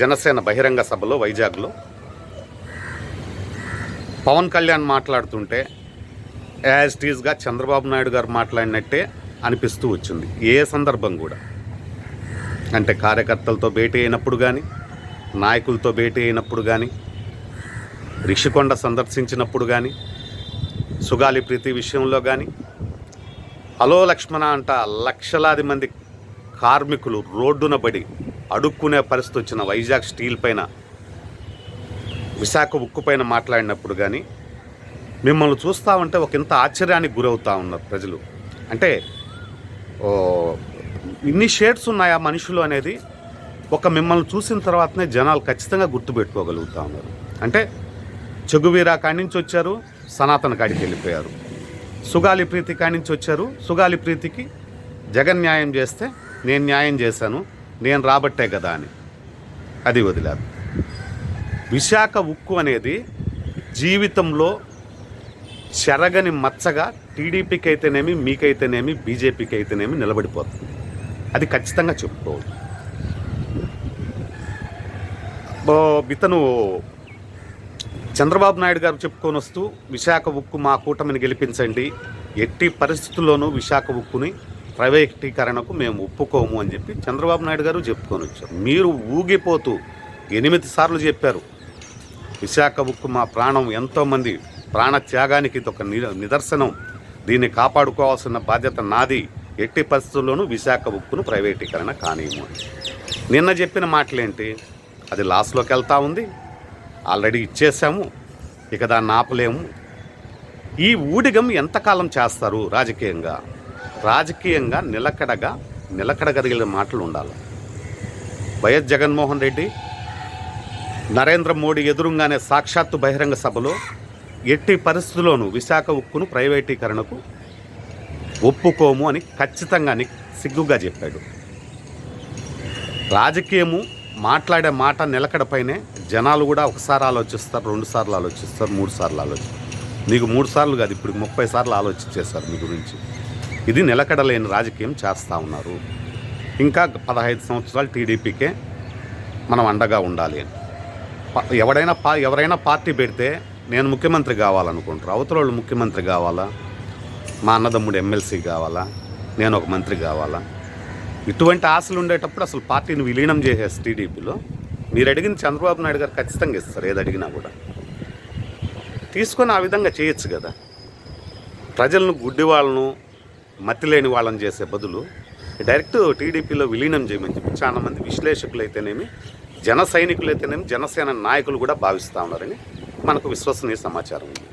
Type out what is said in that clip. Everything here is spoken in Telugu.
జనసేన బహిరంగ సభలో వైజాగ్లో. పవన్ కళ్యాణ్ మాట్లాడుతుంటే యాజ్ టీజ్గా చంద్రబాబు నాయుడు గారు మాట్లాడినట్టే అనిపిస్తూ వచ్చింది. ఏ సందర్భం కూడా? అంటే కార్యకర్తలతో భేటీ అయినప్పుడు కానీ నాయకులతో భేటీ అయినప్పుడు కానీ రిషికొండ సందర్శించినప్పుడు కానీ సుగాలి ప్రీతి విషయంలో కానీ హలో లక్ష్మణ అంట లక్షలాది మంది కార్మికులు రోడ్డున పడి అడుక్కునే పరిస్థితి వచ్చిన వైజాగ్ స్టీల్ పైన విశాఖ ఉక్కు పైన మాట్లాడినప్పుడు కానీ మిమ్మల్ని చూస్తూ ఉంటే ఒక ఇంత ఆశ్చర్యానికి గురవుతూ ఉన్నారు ప్రజలు. అంటే ఇన్ని షేడ్స్ ఉన్నాయా మనుషులు అనేది ఒక మిమ్మల్ని చూసిన తర్వాతనే జనాలు ఖచ్చితంగా గుర్తుపెట్టుకోగలుగుతూ ఉన్నారు. అంటే చెగువీరా కాడి నుంచి వచ్చారు సనాతన కాడికి వెళ్ళిపోయారు. సుగాలి ప్రీతి కాడి నుంచి వచ్చారు సుగాలి ప్రీతికి జగన్ న్యాయం చేస్తే నేను న్యాయం చేశాను. నేను రాబట్టే కదా అని. అది వదిలారు. విశాఖ ఉక్కు అనేది జీవితంలో చెరగని మచ్చగా టీడీపీకి అయితేనేమి మీకైతేనేమి బీజేపీకి అయితేనేమి నిలబడిపోతుంది. అది ఖచ్చితంగా చెప్పుకోవచ్చు ఇతను చంద్రబాబు నాయుడు గారు చెప్పుకొని వస్తూ విశాఖ ఉక్కు మా కూటమిని గెలిపించండి. ఎట్టి పరిస్థితుల్లోనూ విశాఖ ఉక్కుని ప్రైవేటీకరణకు మేము ఒప్పుకోము అని చెప్పి చంద్రబాబు నాయుడు గారు చెప్పుకొని వచ్చారు. మీరు ఊగిపోతూ ఎనిమిది సార్లు చెప్పారు. విశాఖ ఉక్కు మా ప్రాణం ఎంతోమంది ప్రాణ త్యాగానికి ఇది ఒక నిదర్శనం. దీన్ని కాపాడుకోవాల్సిన బాధ్యత నాది. ఎట్టి పరిస్థితుల్లోనూ విశాఖ ఉక్కును ప్రైవేటీకరణ కానివ్వము అని. నిన్న చెప్పిన మాటలేంటి? అది లాస్లోకి వెళ్తూ ఉంది. ఆల్రెడీ ఇచ్చేసాము. ఇక దాన్ని ఆపలేము. ఈ ఊడిగం ఎంతకాలం చేస్తారు రాజకీయంగా? రాజకీయంగా నిలకడగా నిలకడగలిగిన మాటలు ఉండాలి. వైఎస్ జగన్మోహన్ రెడ్డి నరేంద్ర మోడీ ఎదురుగానే సాక్షాత్తు బహిరంగ సభలో ఎట్టి పరిస్థితుల్లోనూ విశాఖ ఉక్కును ప్రైవేటీకరణకు ఒప్పుకోము అని ఖచ్చితంగా అని సిగ్గుగా చెప్పాడు. రాజకీయము మాట్లాడే మాట నిలకడపైనే జనాలు కూడా ఒకసారి ఆలోచిస్తారు రెండుసార్లు ఆలోచిస్తారు మూడు సార్లు ఆలోచిస్తారు నీకు మూడు సార్లు కాదు ఇప్పుడు ముప్పై సార్లు ఆలోచించేస్తారు మీ గురించి. ఇది నిలకడలేని రాజకీయం చేస్తూ ఉన్నారు. ఇంకా పదహైదు సంవత్సరాలు టీడీపీకే మనం అండగా ఉండాలి. అని ఎవడైనా పా ఎవరైనా పార్టీ పెడితే నేను ముఖ్యమంత్రి కావాలనుకుంటారు. అవతల వాళ్ళు ముఖ్యమంత్రి కావాలా? మా అన్నదమ్ముడు ఎమ్మెల్సీ కావాలా? నేను ఒక మంత్రి కావాలా? ఇటువంటి ఆశలు ఉండేటప్పుడు అసలు పార్టీని విలీనం చేసేసి టీడీపీలో మీరు అడిగిన చంద్రబాబు నాయుడు గారు ఖచ్చితంగా ఇస్తారు ఏది అడిగినా కూడా. తీసుకొని ఆ విధంగా చేయొచ్చు కదా. ప్రజలను గుడ్డి వాళ్ళను మతి లేని వాళ్ళని చేసే బదులు డైరెక్ట్ టీడీపీలో విలీనం చేయమని చెప్పి చాలా మంది విశ్లేషకులు అయితేనేమి జన సైనికులు అయితేనేమి జనసేన నాయకులు కూడా భావిస్తూ ఉన్నారని మనకు విశ్వసనీయ సమాచారం ఉంది.